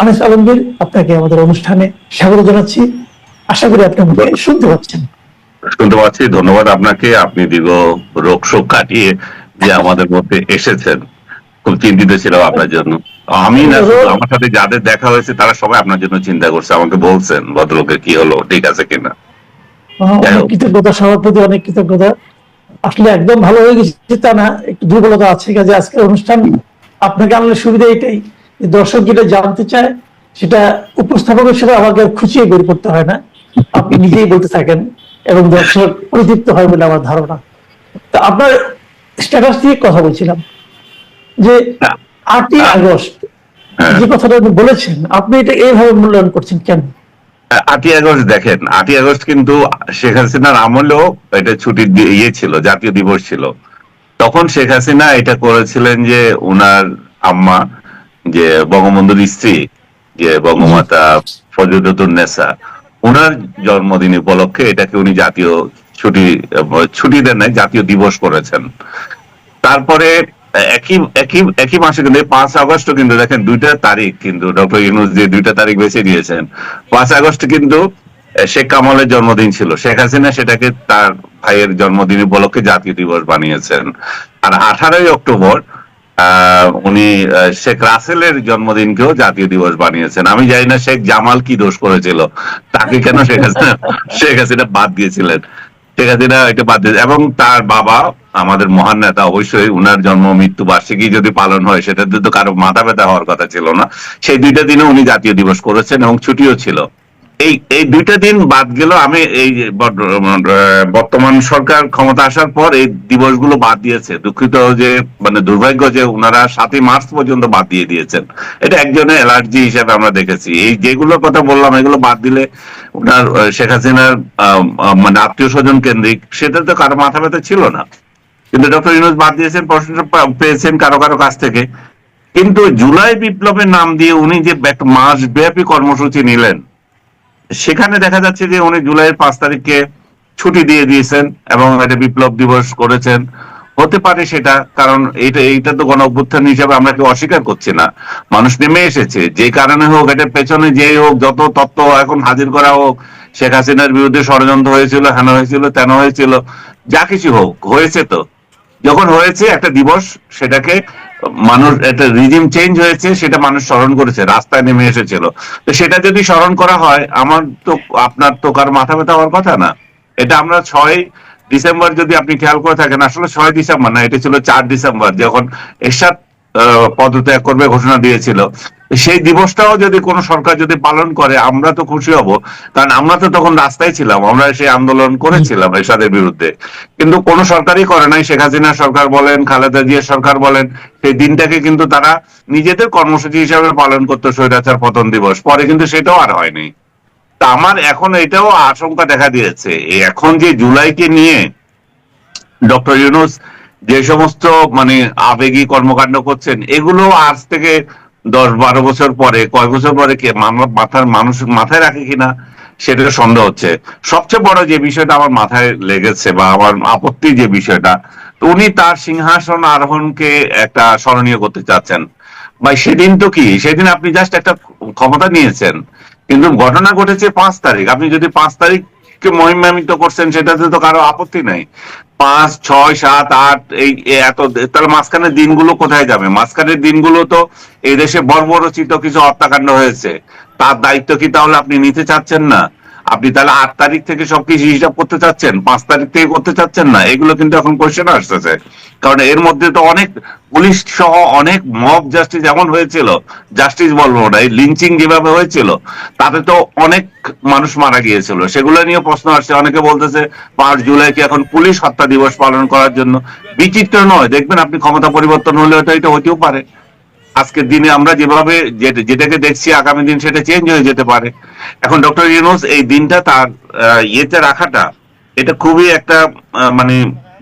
আনিস আলমগীর আপনাকে আমাদের অনুষ্ঠানে স্বাগত জানাচ্ছি। আশা করি আপনি আমাকে শুনতে পাচ্ছেন। শুনতে পাচ্ছি। ধন্যবাদ আপনাকে। আপনি দীর্ঘ রোগ শোক কাটিয়ে যে আমাদের মধ্যে এসেছেন। খুব চিন্তিত ছিলাম আপনার জন্য। আমি না আমার সাথে যাদের দেখা হয়েছে তারা সবাই আপনার জন্য চিন্তা করছে। আমাকে বলছেন ভদ্রলোকের কি হলো ঠিক আছে কিনা। কৃতজ্ঞতা সবার প্রতি অনেক কৃতজ্ঞতা। আসলে একদম ভালো হয়ে গেছে তা না একটু দুর্বলতা আছে কাজে আজকের অনুষ্ঠান। আপনাকে আনলে সুবিধা এটাই। দর্শক যেটা জানতে চায় সেটা উপস্থাপকের হিসেবে আমাকে খুঁচিয়ে বের করতে হয় না। আপনি নিজেই বলতে থাকেন এবং দর্শক পরিতৃপ্ত হয় বলে আমার ধারণা। তা আপনার স্ট্যাটাস দিয়ে কথা বলছিলাম যে আটই আগস্ট হ্যাঁ। যে কথাটা আপনি বলেছেন আপনি এটা এইভাবে মূল্যায়ন করছেন কেন? আটই আগস্ট দেখেন আটই আগস্ট কিন্তু শেখ হাসিনার আমলেও এটা ছুটির ইয়ে ছিল জাতীয় দিবস ছিল। তখন শেখ হাসিনা এটা করেছিলেন যে উনার আম্মা যে বঙ্গবন্ধুর স্ত্রী, যে বঙ্গমাতা ফজলুদ্দুন্নেসা উনার জন্মদিন উপলক্ষে এটাকে উনি জাতীয় ছুটি ছুটি দেন নাই, জাতীয় দিবস করেছেন। তারপরে একই একই একই মাসে কিন্তু পাঁচ আগস্ট কিন্তু দেখেন দুইটা তারিখ কিন্তু ডক্টর ইউনুস যে দুইটা তারিখ বেছে দিয়েছেন পাঁচ আগস্ট কিন্তু শেখ কামালের জন্মদিন ছিল। শেখ হাসিনা সেটাকে তার ভাইয়ের জন্মদিন উপলক্ষে জাতীয় দিবস বানিয়েছেন। আর আঠারোই অক্টোবর উনি শেখ রাসেলের জন্মদিনকেও জাতীয় দিবস বানিয়েছেন। আমি জানি না শেখ জামাল কি দোষ করেছিল। তাকে কেন শেখ হাসিনা শেখ হাসিনা বাদ দিয়েছিলেন? শেখ হাসিনা এটা বাদ দিয়েছে এবং তার বাবা, আমাদের মহান নেতা, অবশ্যই উনার জন্ম মৃত্যু বার্ষিকী যদি পালন হয়, সেটাতে তো কারও মাথা ব্যথা হওয়ার কথা ছিল না। সেই দুইটা দিনে উনি জাতীয় দিবস করেছেন এবং ছুটিও ছিল। এই এই দুইটা দিন বাদ গেল, আমি এই বর্তমান সরকার ক্ষমতা আসার পর এই দিবসগুলো বাদ দিয়েছে। দুঃখিত যে মানে দুর্ভাগ্য যে ওনারা সাতই মার্চ পর্যন্ত বাদ দিয়ে দিয়েছেন। এটা একজনের অ্যালার্জি হিসেবে আমরা দেখেছি। এই যেগুলোর কথা বললাম, এগুলো বাদ দিলে ওনার শেখ হাসিনার মানে আত্মীয় স্বজন কেন্দ্রিক, সেটা তো কারও মাথা ব্যথা ছিল না। কিন্তু ডক্টর ইউনুস বাদ দিয়েছেন, প্রশ্নটা পেয়েছেন কারও কারও কাছ থেকে। কিন্তু জুলাই বিপ্লবের নাম দিয়ে উনি যে এক মাস ব্যাপী কর্মসূচি নিলেন সেখানে দেখা যাচ্ছে যে উনি জুলাইয়ের পাঁচ তারিখকে ছুটি দিয়ে দিয়েছেন এবং একটা বিপ্লব দিবস করেছেন। হতে পারে সেটা, কারণ এইটা এইটা তো গণ অভ্যুত্থান হিসাবে আমরা কেউ অস্বীকার করছি না। মানুষ নেমে এসেছে। যে কারণে হোক, এটার পেছনে যে হোক, যত তত্ত্ব এখন হাজির করা হোক, শেখ হাসিনার বিরুদ্ধে ষড়যন্ত্র হয়েছিল, হেন হয়েছিল, তেন হয়েছিল, যা কিছু হোক, হয়েছে তো। যখন হয়েছে একটা দিবস, সেটাকে মানুষ, একটা রিজিম চেঞ্জ হয়েছে, সেটা মানুষ স্মরণ করেছে, রাস্তায় নেমে এসেছিল। তো সেটা যদি স্মরণ করা হয়, আমার তো, আপনার তো কার মাথা ব্যথা হওয়ার কথা না। এটা আমরা ছয় ডিসেম্বর যদি আপনি খেয়াল করে থাকেন, আসলে ছয় ডিসেম্বর না, এটা ছিল চার ডিসেম্বর, যখন এরশাদ পদত্যাগ করবে ঘোষণা দিয়েছিল। সেই দিবসটাও যদি কোনো সরকার যদি পালন করে, আমরা তো খুশি হব। কারণ আমরা তো তখন রাস্তায় ছিলাম, আমরা সেই আন্দোলন করেছিলাম এরশাদের বিরুদ্ধে। কিন্তু কোনো সরকারই করে নাই। শেখ হাসিনা সরকার বলেন, খালেদা জিয়ার সরকার বলেন, সেই দিনটাকে কিন্তু তারা নিজেদের কর্মসূচি হিসাবে পালন করতো, স্বৈরাচার পতন দিবস। পরে কিন্তু সেটাও আর হয়নি। তা আমার এখন এটাও আশঙ্কা দেখা দিয়েছে। এখন যে জুলাইকে নিয়ে ডক্টর ইউনুস যে সমস্ত মানে আবেগী কর্মকাণ্ড করছেন, এগুলো আজ থেকে দশ বারো বছর পরে কয় বছর পরে কে মাথার মানুষ মাথায় রাখে কিনা সেটা সন্দেহ হচ্ছে। সবচেয়ে বড় যে বিষয়টা আমার মাথায় লেগেছে বা আমার আপত্তি যে বিষয়টা উনি তার সিংহাসন আরোহণকে একটা স্মরণীয় করতে চাচ্ছেন। ভাই, সেদিন তো কি? সেদিন আপনি জাস্ট একটা ক্ষমতা নিয়েছেন, কিন্তু ঘটনা ঘটেছে পাঁচ তারিখ। আপনি যদি পাঁচ তারিখকে মহিমান্বিত করছেন সেটাতে তো কারও আপত্তি নাই। পাঁচ, ছয়, সাত, আট, এই এত তাহলে মাঝখানের দিনগুলো কোথায় যাবে? মাঝখানের দিনগুলো তো এই দেশে বর্বরচিত কিছু হত্যাকাণ্ড হয়েছে। তার দায়িত্ব কি তাহলে আপনি নিতে চাচ্ছেন না? আপনি তাহলে আট তারিখ থেকে সবকিছু হিসাব করতে চাচ্ছেন? পাঁচ তারিখ থেকে করতে চাচ্ছেন না? এগুলো কিন্তু এখন কোয়েশ্চেন আসতেছে। কারণ এর মধ্যে তো অনেক পুলিশ সহ অনেক মব জাস্টিস এমন হয়েছিল জাস্টিস বলব না, এই লিঞ্চিং যেভাবে হয়েছিল, তাতে তো অনেক মানুষ মারা গিয়েছিল। সেগুলো নিয়ে প্রশ্ন আসছে। অনেকে বলতেছে, পাঁচ জুলাই কি এখন পুলিশ হত্যা দিবস পালন করার জন্য? বিচিত্র নয়। দেখবেন আপনি ক্ষমতা পরিবর্তন হলে হয়তো এটা হতেও পারে। আজকের দিনে আমরা যেভাবে যেটাকে দেখছি, আগামী দিন সেটা চেঞ্জ হয়ে যেতে পারে। এখন ডক্টর ইউনুস এই দিনটা তার ইয়েতে রাখাটা, এটা খুবই একটা মানে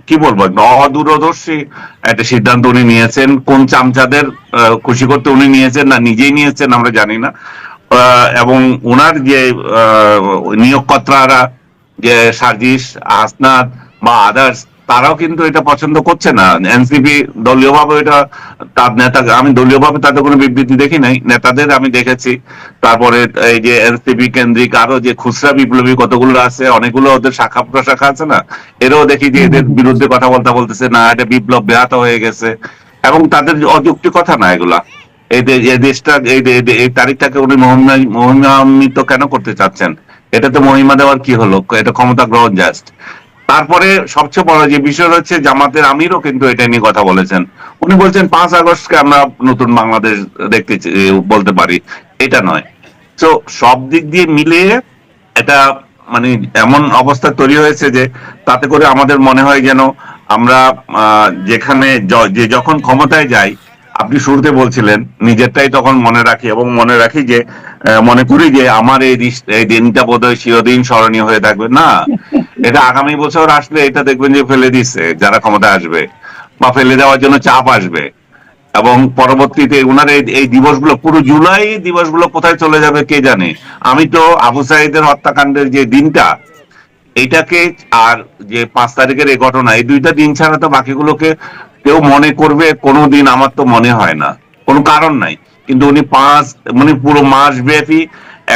কি বলব অদূরদর্শী একটা সিদ্ধান্ত উনি নিয়েছেন। কোন চামচাদের খুশি করতে উনি নিয়েছেন না নিজেই নিয়েছেন, আমরা জানি না। এবং ওনার যে নিয়োগকর্তারা, যে সার্জিস, আসনাদ বা আদার্স তারাও কিন্তু এটা পছন্দ করছে না। এনসিপি দলীয়ভাবে এটা, তার নেতা, আমি দলীয়ভাবে তাদের কোনো বিবৃতি দেখি নাই। নেতাদের আমি দেখেছি। তারপরে এই যে এনসিপি কেন্দ্রিক আরও যে খুচরা বিপ্লবী কতগুলো আছে, অনেকগুলো ওদের শাখা প্রশাখা আছে না? এরাও দেখি যে এদের বিরুদ্ধে কথা বলতে বলতেছে, না, এটা বিপ্লব ব্যাহত হয়ে গেছে। এবং তাদের অযুক্তি কথা না এগুলা। এই দেশটা এই তারিখটাকে উনি মহিমা- মহিমান্বিত কেন করতে চাচ্ছেন? এটাতে মহিমা দেওয়ার কি হলো? এটা ক্ষমতা গ্রহণ জাস্ট। তারপরে সবচেয়ে বড় যে বিষয় হচ্ছে জামাতের আমিরও কিন্তু এটা নিয়ে কথা বলেছেন। উনি বলছেন, পাঁচ আগস্টকে আমরা নতুন বাংলাদেশ দেখতে বলতে পারি। এটা নয়। তো সব দিক দিয়ে মিলিয়ে এটা মানে এমন অবস্থা তৈরি হয়েছে যে, তাতে করে আমাদের মনে হয় যেন আমরা যেখানে যে যখন ক্ষমতায় যাই, আপনি শুরুতে বলছিলেন, নিজেরটাই তখন মনে রাখি এবং মনে রাখি যে মনে করি যে, আমার এই দিনটা বোধহয় চিরদিন স্মরণীয় হয়ে থাকবে। না এটা আগামী বছর আসলে এটা দেখবেন যে ফেলে দিচ্ছে যারা ক্ষমতা আসবে বা ফেলে দেওয়ার জন্য চাপ আসবে। এবং পরবর্তীতে ওনার এই দিবসগুলো, পুরো জুলাই দিবসগুলো কোথায় চলে যাবে কে জানে? আমি তো আবু সাইদের হত্যাকাণ্ডের যে দিনটা এইটাকে আর যে পাঁচ তারিখের এই ঘটনা, এই দুইটা দিন ছাড়া তো বাকিগুলোকে কেউ মনে করবে কোনো দিন আমার তো মনে হয় না। কোনো কারণ নাই। কিন্তু উনি পাঁচ মানে পুরো মাস ব্যাপী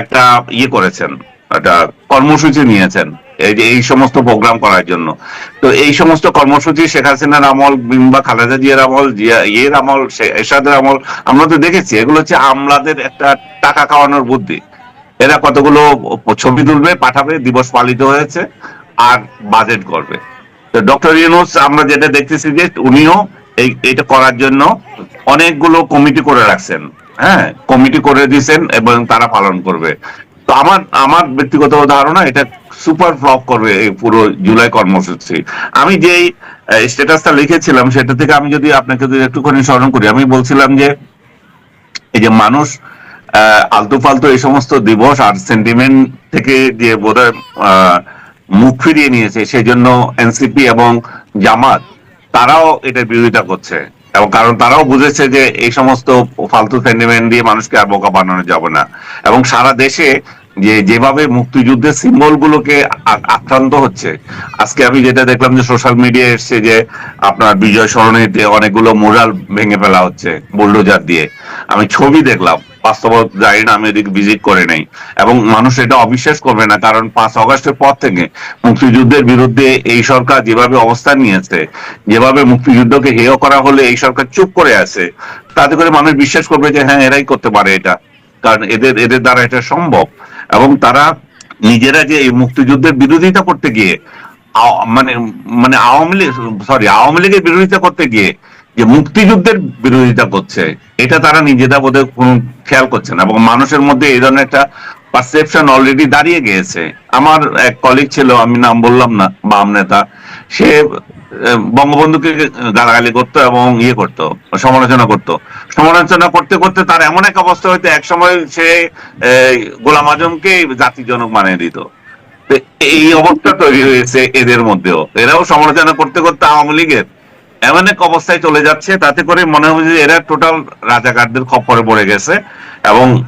একটা ইয়ে করেছেন, একটা কর্মসূচি নিয়েছেন। এই সমস্ত প্রোগ্রাম করার জন্য। তো এই সমস্ত কর্মসূচি শেখ হাসিনার আমল কিংবা খালেদা জিয়ার আমল ইয়ের আমল এরশাদের আমল, আমরা তো দেখেছি, এগুলো হচ্ছে আমলাদের একটা টাকা খাওয়ানোর বুদ্ধি। এরা কতগুলো ছবি তুলবে, পাঠাবে, দিবস পালিত হয়েছে, আর বাজেট করবে। তো ডক্টর ইউনুস, আমরা যেটা দেখতেছি যে উনিও এই এটা করার জন্য অনেকগুলো কমিটি করে রাখছেন। হ্যাঁ কমিটি করে দিয়েছেন এবং তারা পালন করবে। তো আমার আমার ব্যক্তিগত ধারণা, এটা সুপার ফ্লপ করবে এই পুরো জুলাই কর্মসূচি। আমি যেই স্ট্যাটাসটা লিখেছিলাম সেটা থেকে আমি যদি আপনাকে যদি একটুখানি স্মরণ করি, আমি বলছিলাম যে, এই যে মানুষ আলতু ফালতু এই সমস্ত দিবস আর সেন্টিমেন্ট থেকে যে বোধহয় মুখ ফিরিয়ে নিয়েছে, সেই জন্য এনসিপি এবং জামাত, তারাও এটার বিরোধিতা করছে। এবং কারণ তারাও বুঝেছে যে এই সমস্ত ফালতু সেন্টিমেন্ট দিয়ে মানুষকে আর বোকা বানানো যাবে না। এবং সারা দেশে যে যেভাবে মুক্তিযুদ্ধের সিম্বল গুলোকে আক্রান্ত হচ্ছে, আজকে আমি যেটা দেখলাম যে সোশ্যাল মিডিয়ায় এসছে যে আপনার বিজয় সরণিতে অনেকগুলো মোরাল ভেঙে ফেলা হচ্ছে বুলডোজার দিয়ে। আমি ছবি দেখলাম বাস্তব জানি না, আমি এদিকে ভিজিট করে নাই। এবং মানুষ এটা অবিশ্বাস করবে না, কারণ পাঁচ অগস্টের পর থেকে মুক্তিযুদ্ধের বিরুদ্ধে এই সরকার যেভাবে অবস্থান নিয়েছে, যেভাবে মুক্তিযুদ্ধকে হেয় করা হলে এই সরকার চুপ করে আছে, তাতে করে মানুষ বিশ্বাস করবে যে হ্যাঁ এরাই করতে পারে এটা। কারণ এদের এদের দ্বারা এটা সম্ভব। এবং তারা নিজেরা যে এই মুক্তিযুদ্ধের বিরোধিতা করতে গিয়ে মানে মানে আওয়ামী লীগ সরি আওয়ামী লীগের বিরোধিতা করতে গিয়ে যে মুক্তিযুদ্ধের বিরোধিতা করছে, এটা তারা নিজেরা বোধহয় কোনো খেয়াল করছে না। এবং মানুষের মধ্যে এই ধরনের একটা পারসেপশন অলরেডি দাঁড়িয়ে গিয়েছে। আমার এক কলিগ ছিল, আমি নাম বললাম না, বাম নেতা, সে বঙ্গবন্ধুকে গালাগালি করতো এবং ইয়ে করতো, সমালোচনা করতো। সমালোচনা করতে করতে তার এমন এক অবস্থা হইতো এক সময় সে গোলাম আজমকে জাতিজনক মানিয়ে দিত। এই অবস্থা তৈরি হয়েছে এদের মধ্যেও। এরাও সমালোচনা করতে করতে আওয়ামী লীগের এমন এক অবস্থায় চলে যাচ্ছে, তাতে করে মনে হয় যে এরা টোটাল রাজাকারদের খপ্পরে পড়ে গেছে। এবং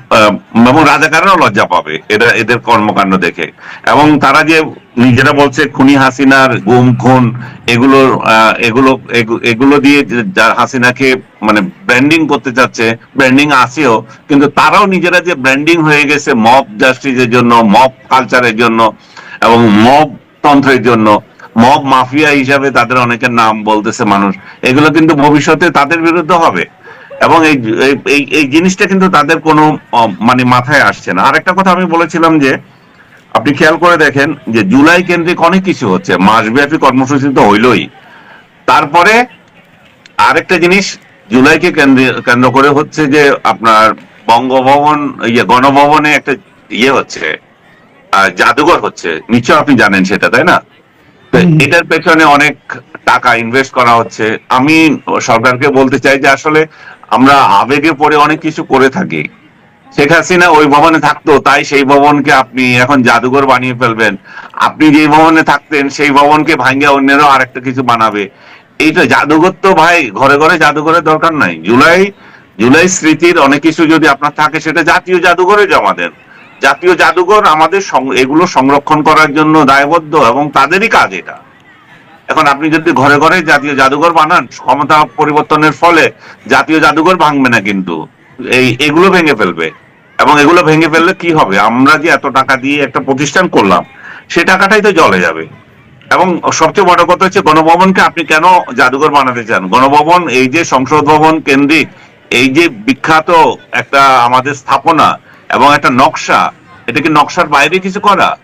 এবং রাজাকাররাও লজ্জা পাবে, এরা এদের কর্মকাণ্ড দেখে। এবং তারা যে নিজেরা বলছে খুনি হাসিনার গুম, খুন, এগুলো এগুলো, এগু- এগুলো দিয়ে হাসিনাকে মানে ব্র্যান্ডিং করতে চাচ্ছে, ব্র্যান্ডিং আসেও, কিন্তু তারাও নিজেরা যে ব্র্যান্ডিং হয়ে গেছে মব জাস্টিসের জন্য, মব কালচারের জন্য এবং মব তন্ত্রের জন্য, মব মাফিয়া হিসাবে তাদের অনেকের নাম বলতেছে মানুষ। এগুলো কিন্তু ভবিষ্যতে তাদের বিরুদ্ধে হবে। এবং এই এই- জিনিসটা কিন্তু তাদের কোনো মানে মাথায় আসছে না। আরেকটা কথা আমি বলেছিলাম যে আপনি খেয়াল করে দেখেন যে জুলাই কেন্দ্রিক অনেক কিছু হচ্ছে মাসব্যাপী কর্মসূচি তো হইলই। তারপরে আরেকটা জিনিস জুলাইকে কেন্দ্র- কেন্দ্র করে হচ্ছে যে আপনার বঙ্গভবন ইয়ে গণভবনে একটা ইয়ে হচ্ছে জাদুঘর হচ্ছে। নিশ্চয় আপনি জানেন সেটা তাই না? এটার পেছনে অনেক টাকা ইনভেস্ট করা হচ্ছে। আমি সরকারকে বলতে চাই যে আসলে আমরা আবেগে পড়ে অনেক কিছু করে থাকি। শেখ হাসিনা ওই ভবনে থাকতো, তাই সেই ভবনকে আপনি এখন জাদুঘর বানিয়ে ফেলবেন। আপনি যে ভবনে থাকতেন, সেই ভবনকে ভাঙ্গিয়া অন্যেরও আরেকটা কিছু বানাবে। এইটা জাদুঘর তো ভাই, ঘরে ঘরে জাদুঘরের দরকার নাই। জুলাই জুলাই স্মৃতির অনেক কিছু যদি আপনার থাকে, সেটা জাতীয় জাদুঘরে জমা দেন। জাতীয় জাদুঘর আমাদের এগুলো সংরক্ষণ করার জন্য দায়বদ্ধ এবং তাদেরই কাজ এটা। এখন আপনি যদি ঘরে ঘরে জাতীয় জাদুঘর বানান, ক্ষমতা পরিবর্তনের ফলে জাতীয় জাদুঘর ভাঙবে না কিন্তু। এই, এগুলো ভেঙে ফেলবে। এবং এগুলো ভেঙে ফেললে কি হবে? আমরা যে এত টাকা দিয়ে একটা প্রতিষ্ঠান করলাম, সে টাকাটাই তো জলে যাবে। এবং সবচেয়ে বড় কথা হচ্ছে, গণভবনকে আপনি কেন জাদুঘর বানাতে চান? গণভবন, এই যে সংসদ ভবন কেন্দ্রিক, এই যে বিখ্যাত একটা আমাদের স্থাপনা এবং একটা নকশা, এটা কি নকশার বাইরে কিছু করা?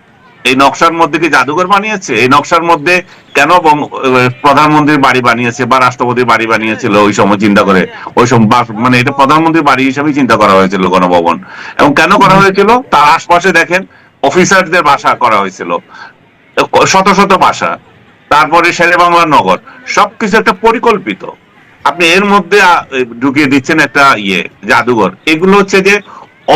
এই নকশার মধ্যে কি জাদুঘর বানিয়েছে? এই নকশার মধ্যে কেন প্রধানমন্ত্রীর বাড়ি বানিয়েছে বা রাষ্ট্রপতির বাড়ি বানিয়েছিল ওই সময় চিন্তা করে? ওই সময় মানে এটা প্রধানমন্ত্রীর বাড়ি হিসেবে চিন্তা করা হয়েছিল গণভবন। এবং কেন করা হয়েছিল? তার আশপাশে দেখেন অফিসারদের বাসা করা হয়েছিল। শত শত বাসা। তারপরে শেরে বাংলা নগর। সবকিছু একটা পরিকল্পিত। আপনি এর মধ্যে ঢুকিয়ে দিচ্ছেন একটা ইয়ে জাদুঘর। এগুলো হচ্ছে যে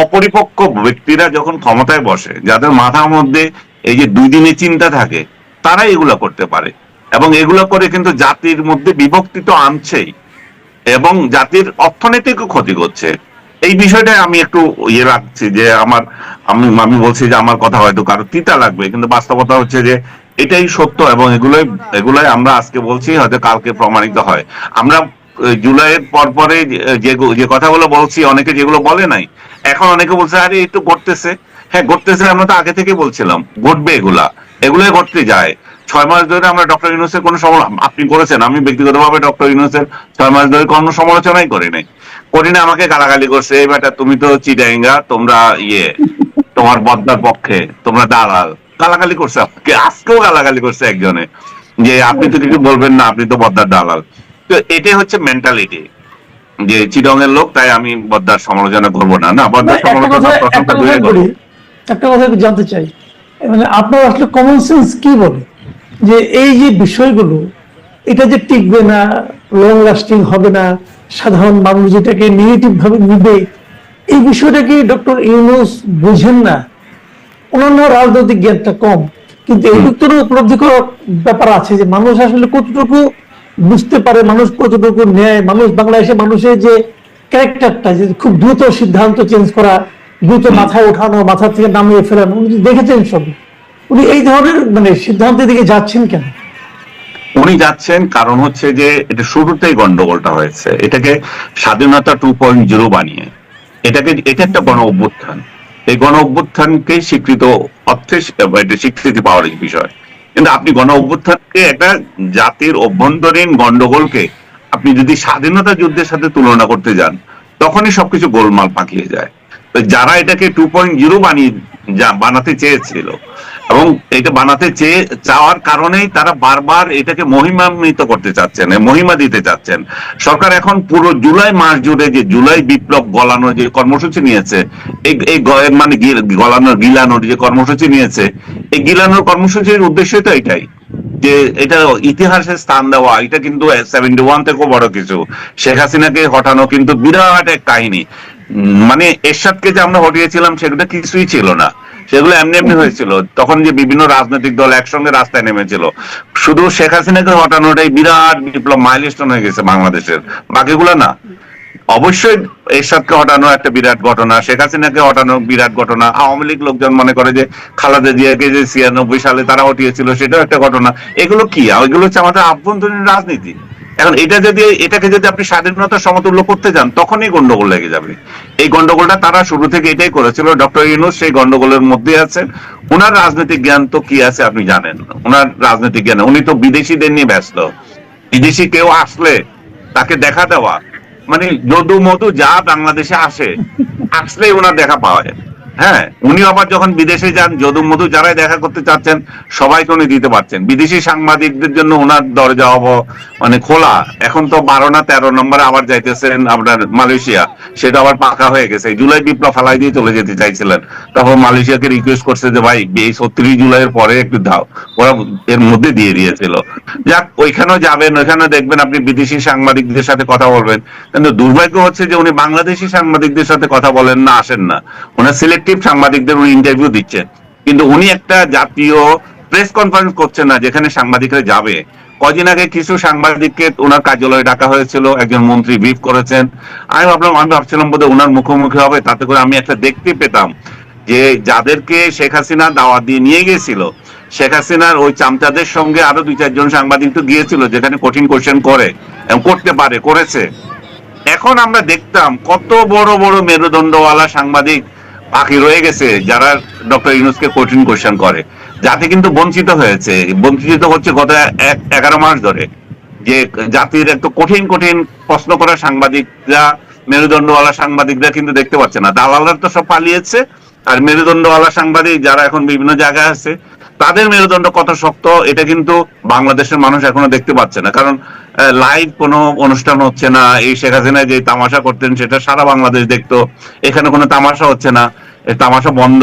অপরিপক্ক ব্যক্তিরা যখন ক্ষমতায় বসে, যাদের মাথার মধ্যে এই যে দুই দিনে চিন্তা থাকে, তারাই এগুলো করতে পারে। এবং এগুলো করে কিন্তু জাতির মধ্যে বিভক্তি তো আনছেই, এবং জাতির অর্থনৈতিকও ক্ষতি করছে। এই বিষয়টা আমি একটু ইয়ে রাখছি যে আমার, আমি আমি বলছি যে আমার কথা হয়তো কারও তিতা লাগবে, কিন্তু বাস্তবতা হচ্ছে যে এটাই সত্য এবং এগুলোই এগুলোই আমরা আজকে বলছি, হয়তো কালকে প্রমাণিত হয়। আমরা জুলাইয়ের পর পরে যে- যে কথাগুলো বলছি, অনেকে যেগুলো বলে নাই, এখন অনেকে বলছে, আরে, একটু ঘটতেছে হ্যাঁ ঘটতেছে আমরা তো আগে থেকে বলছিলাম ঘটবে এগুলা এগুলোই ঘটতে যায়। ছয় মাস ধরে আমরা ডক্টর ইউনুসের কোনো আপনি করেছেন আমি ব্যক্তিগতভাবে ডক্টর ইউনুসের ছয় মাস ধরে কোনো সমালোচনাই করি নাই। করি না আমাকে গালাগালি করছে এই বেটা তুমি তো চিটাইঙ্গা তোমরা ইয়ে তোমার বদ্দার পক্ষে তোমরা দালাল। গালাগালি করছে আমাকে আজকেও গালাগালি করছে একজনে যে আপনি তো কিছু বলবেন না আপনি তো বদ্দার দালাল। তো এটাই হচ্ছে মেন্টালিটি যে চিডং এর লোক তাই আমি বদ্দার সমালোচনা করব না। না বদ্দার সমালোচনা একটা কথা জানতে চাই। মানে আপনার আসলে কমন সেন্স কি বলে? যে এই যে বিষয়গুলো, এটা যে টিকবে না লং লাস্টিং হবে না, সাধারণ মানুষ যেটাকে নেগেটিভ ভাবে নিবে, এই বিষয়টা কি ডক্টর ইউনুস বুঝেন না? অন্যান্য রাজনৈতিক জ্ঞানটা কম। কিন্তু এই দিকটারও উপলব্ধি করার ব্যাপার আছে যে মানুষ আসলে কতটুকু বুঝতে পারে, মানুষ কতটুকু নেয়, মানুষ বাংলাদেশে মানুষের যে ক্যারেক্টারটা যে খুব দ্রুত সিদ্ধান্ত চেঞ্জ করা দ্রুত মাথায় ওঠানো, মাথা থেকে নামিয়ে ফেরানো উনি দেখেছেন সব। উনি এই ধরনের মানে সিদ্ধান্তের দিকে যাচ্ছেন কেন? উনি যাচ্ছেন কারণ হচ্ছে যে, এটা শুরুতেই গন্ডগোলটা হয়েছে। এটাকে স্বাধীনতা টু পয়েন্ট জিরো বানিয়ে, এটাকে, এটা একটা গণ অভ্যুত্থান। এই গণ অভ্যুত্থানকে স্বীকৃত অর্থে স্বীকৃতি পাওয়ার বিষয়। কিন্তু আপনি গণ অভ্যুত্থানকে একটা জাতির অভ্যন্তরীণ গন্ডগোলকে আপনি যদি স্বাধীনতা যুদ্ধের সাথে তুলনা করতে যান, তখনই সবকিছু গোলমাল পাকিয়ে যায়। যারা এটাকে টু পয়েন্ট জিরো বানিয়ে বানাতে চেয়েছিল। এবং এটা বানাতে চেয়ে, চাওয়ার কারণেই তারা বারবার এটাকে মহিমান্বিত করতে চাচ্ছেন মহিমা দিতে চাচ্ছেন। সরকার এখন পুরো জুলাই মাস জুড়ে যে জুলাই বিপ্লব গলানোর যে কর্মসূচি নিয়েছে, এই মানে গলানোর গিলানোর যে কর্মসূচি নিয়েছে, এই গিলানোর কর্মসূচির উদ্দেশ্য তো এটাই। যে এটা ইতিহাসে স্থান দেওয়া, এটা কিন্তু সেভেন্টি ওয়ান থেকেও বড় কিছু। শেখ হাসিনাকে হটানো কিন্তু বিরাট এক কাহিনী। মানে এরশাদকে যে আমরা হটিয়েছিলাম সেগুলো কিছুই ছিল না। সেগুলো এমনি এমনি হয়েছিল। তখন যে বিভিন্ন রাজনৈতিক দল একসঙ্গে রাস্তায় নেমেছিল। শুধু শেখ হাসিনাকে হটানোটাই বিরাট বিপ্লব মাইলস্টোন হয়ে গেছে বাংলাদেশের। বাকিগুলো না। অবশ্যই এরশাদকে হটানো একটা বিরাট ঘটনা শেখ হাসিনাকে হটানো বিরাট ঘটনা। আওয়ামী লীগ লোকজন মনে করে যে খালেদা জিয়াকে যে ছিয়ানব্বই সালে তারা হটিয়েছিল সেটাও একটা ঘটনা। এগুলো কি? এগুলো হচ্ছে আমাদের আভ্যন্তরীণ রাজনীতি। এখন এটা যদি, এটাকে যদি আপনি স্বাধীনতার সমতুল্য করতে যান, তখনই গন্ডগোল লেগে যাবে। এই গন্ডগোলটা তারা শুরু থেকে এটাই করেছিল। ডক্টর ইউনুস সেই গন্ডগোলের মধ্যে আছেন ওনার রাজনৈতিক জ্ঞান তো কি আছে আপনি জানেন? ওনার রাজনৈতিক জ্ঞান। উনি তো বিদেশিদের নিয়ে ব্যস্ত। বিদেশি কেউ আসলে তাকে দেখা দেওয়া। মানে যদু মধু যা বাংলাদেশে আসে, আসলেই ওনার দেখা পাওয়া যায়। হ্যাঁ উনি আবার যখন বিদেশে যান, যদু মধু যারাই দেখা করতে চাচ্ছেন, সবাইকে উনি দিতে পারছেন। বিদেশি সাংবাদিকদের জন্য ওনার দরজা অব মানে খোলা। এখন তো বারো না তেরো নম্বরে আবার যাইতেছেন আপনার মালয়েশিয়া। সেটা আবার পাকা হয়ে গেছে। জুলাই বিপ্লব ফালাই দিয়ে চলে যেতে চাইছিলেন। তখন মালয়েশিয়াকে রিকোয়েস্ট করছে যে, ভাই, এই ছত্রিশ জুলাইয়ের পরে একটু দাও। ওরা এর মধ্যে দিয়ে দিয়েছিল। যাক, ওইখানেও যাবেন ওইখানে দেখবেন আপনি বিদেশি সাংবাদিকদের সাথে কথা বলবেন। কিন্তু দুর্ভাগ্য হচ্ছে যে, উনি বাংলাদেশি সাংবাদিকদের সাথে কথা বলেন না, আসেন না। ওনার সিলেক্টিভ সাংবাদিকদের উনি ইন্টারভিউ দিচ্ছেন। কিন্তু উনি একটা জাতীয় প্রেস কনফারেন্স করছেন না, যেখানে সাংবাদিকরা যাবে। কদিন আগে কিছু সাংবাদিককে ওনার কার্যালয়ে ডাকা হয়েছিল, একজন মন্ত্রী ব্রিফ করেছেন। আমি ভাবলাম, আমি ভাবছিলাম বোধহয় ওনার মুখোমুখি হবে, তাতে করে আমি একটা দেখতে পেতাম যে যাদেরকে শেখ হাসিনা দাওয়াত দিয়ে নিয়ে গেছিল শেখ হাসিনার ওই চামচাদের সঙ্গে আরও দুই, চারজন সাংবাদিক তো গিয়েছিল, যেখানে কঠিন কোশ্চেন করে এবং করতে পারে, করেছে। এখন আমরা দেখতাম কত বড় বড় মেরুদণ্ডওয়ালা সাংবাদিক বাকি রয়ে গেছে যারা ডক্টর ইউনুসকে কঠিন কোশ্চেন করে। যাতে কিন্তু বঞ্চিত হয়েছে। বঞ্চিত হচ্ছে গত এগারো মাস ধরে। যে জাতির একটু কঠিন কঠিন প্রশ্ন করা সাংবাদিকরা, মেরুদণ্ডওয়ালা সাংবাদিকরা কিন্তু দেখতে পাচ্ছে না। দালালরা তো সব পালিয়েছে। আর মেরুদণ্ডওয়ালা সাংবাদিক যারা এখন বিভিন্ন জায়গায় আছে তাদের মেরুদণ্ড কত শক্ত এটা কিন্তু বাংলাদেশের মানুষ এখনও দেখতে পাচ্ছে না। কারণ লাইভ কোনো অনুষ্ঠান হচ্ছে না। এই শেখ হাসিনা যে তামাশা করতেন সেটা সারা বাংলাদেশ দেখতো। এখানে কোনো তামাশা হচ্ছে না। তামাশা বন্ধ।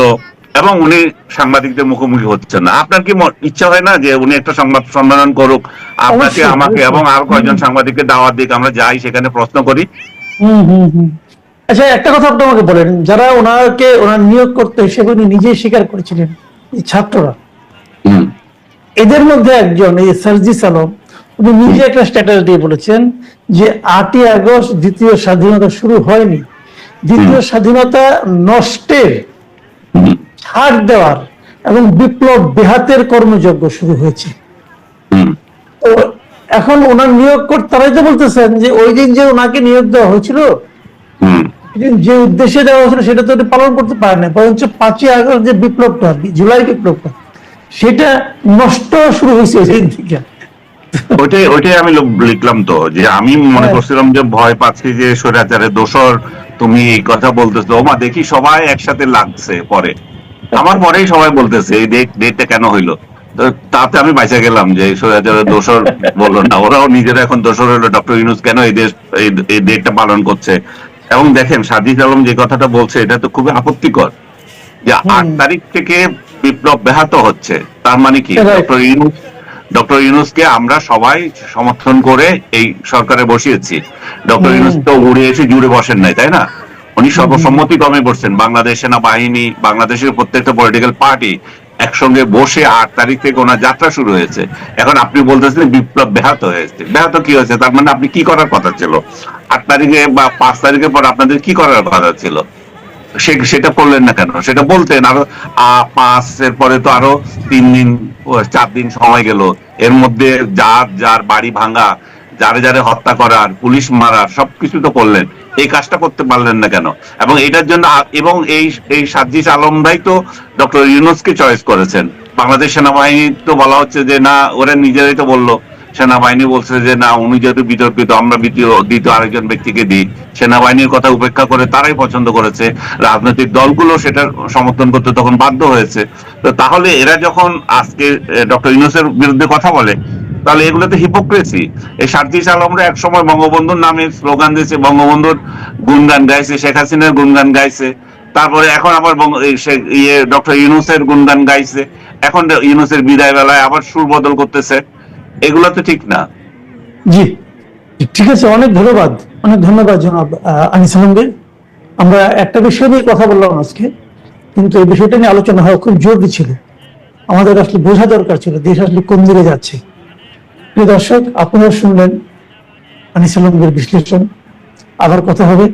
এবং উনি সাংবাদিকদের মুখোমুখি হচ্ছেন না। আপনার কি ইচ্ছা হয় না যে উনি একটা সংবাদ সম্মেলন করুক? আপনাকে আমাকে এবং আর কয়েকজন সাংবাদিককে দাওয়াত দিক। আমরা যাই সেখানে প্রশ্ন করি। হুম হুম হুম। আচ্ছা একটা কথা আপনি আমাকে বলেন। যারা ওনাকে ওনার নিয়োগ করতে হিসেবে উনি নিজেই স্বীকার করেছিলেন ছাত্ররা। এদের মধ্যে একজন এই সার্জিস আলম উনি নিজে একটা স্ট্যাটাস দিয়ে বলেছেন যে আটই আগস্ট দ্বিতীয় স্বাধীনতা শুরু হয়নি। দ্বিতীয় স্বাধীনতা নষ্টের ছাড় দেওয়ার এবং বিপ্লব বেহাতের কর্মযজ্ঞ শুরু হয়েছে। তো এখন ওনার নিয়োগ কর্তারাই তো বলতেছেন যে ওই দিন যে ওনাকে নিয়োগ দেওয়া হয়েছিল যে উদ্দেশ্যে দেওয়া হয়েছিল সেটা তো পালন করতে পারেন না বরঞ্চ পাঁচই আগস্ট যে বিপ্লবটা আর কি, জুলাই বিপ্লবটা সেটা নষ্ট শুরু হয়েছে। ওইটাই ওইটাই আমি লিখলাম তো যে আমি মনে হ্যাঁ। করছিলাম যে ভয় পাচ্ছি যে স্বৈরাচারের দোষর তুমি এই কথা বলতেছো। মা দেখি সবাই একসাথে লাগছে পরে। আমার পরেই সবাই বলতেছে এই ডেট ডেটটা কেন হইল? তাতে আমি বাইচা গেলাম যে স্বৈরাচারের দোষর বলল না। ওরাও নিজেরা এখন দোষর হলো ডক্টর ইউনুস কেন এই দেশ এই- এই ডেটটা পালন করছে? এবং দেখেন সাজিদ আলম যে কথাটা বলছে এটা তো খুবই আপত্তিকর। যে আট তারিখ থেকে বিপ্লব ব্যাহত হচ্ছে। তার মানে কি? ডক্টর ইউনুস ডক্টর ইউনুসকে আমরা সবাই সমর্থন করে এই সরকারে বসিয়েছি। ডক্টর ইউনুস তো উড়ে এসে জুড়ে বসেন নাই তাই না? উনি সর্বসম্মতি ক্রমে বসছেন। বাংলাদেশ সেনাবাহিনী বাংলাদেশের প্রত্যেকটা পলিটিক্যাল পার্টি একসঙ্গে বসে আট তারিখ থেকে ওনার যাত্রা শুরু হয়েছে। এখন আপনি বলতেছেন বিপ্লব ব্যাহত হয়েছে। ব্যাহত কি হয়েছে? তার মানে আপনি কি করার কথা ছিল? আট তারিখে বা পাঁচ তারিখের পর আপনাদের কি করার কথা ছিল? সেটা করলেন না কেন? সেটা বলতেন আরও আহ, পাঁচের পরে তো আরও তিন দিন চার দিন সময় গেল। এর মধ্যে যার যার বাড়ি ভাঙা যারে যারে হত্যা করার পুলিশ মারার সবকিছু তো করলেন। এই কাজটা করতে পারলেন না কেন? এবং এটার জন্য এবং এই এই সাজিস আলমরাই তো ডক্টর ইউনুসকে চয়েস করেছেন। বাংলাদেশ সেনাবাহিনী তো বলা হচ্ছে যে না ওরা নিজেরাই তো বলল। সেনাবাহিনী বলছে যে, না, উনি যেহেতু বিতর্কিত, আমরা দ্বিতীয় আরেকজন ব্যক্তিকে দিই। সেনাবাহিনীর কথা উপেক্ষা করে তারাই পছন্দ করেছে। রাজনৈতিক দলগুলো সেটার সমর্থন করতে তখন বাধ্য হয়েছে। তো তাহলে এরা যখন আজকে ডক্টর ইউনুসের বিরুদ্ধে কথা বলে, তাহলে এগুলো তো হিপোক্রেসি এই সার্জিস আলমরা এক সময় বঙ্গবন্ধুর নামে স্লোগান দিয়েছে, বঙ্গবন্ধুর গুণগান গাইছে, শেখ হাসিনার গুণগান গাইছে। তারপরে এখন আবার ইয়ে ডক্টর ইউনুসের গুণগান গাইছে। এখন ইউনুসের বিদায় বেলায় আবার সুর বদল করতেছে। এগুলো তো ঠিক না। জি, ঠিক আছে, অনেক ধন্যবাদ অনেক ধন্যবাদ জনাব আনিস আলমগীর আমরা একটা বিষয় নিয়ে কথা বললাম আজকে, কিন্তু এই বিষয়টা নিয়ে আলোচনা হওয়া খুব জরুরি ছিল। আমাদের আসলে বোঝা দরকার ছিল, দেশ আসলে কোন দিকে যাচ্ছে। প্রিয় দর্শক, আপনারা শুনলেন আনিস আলমগীর বিশ্লেষণ। আবার কথা হবে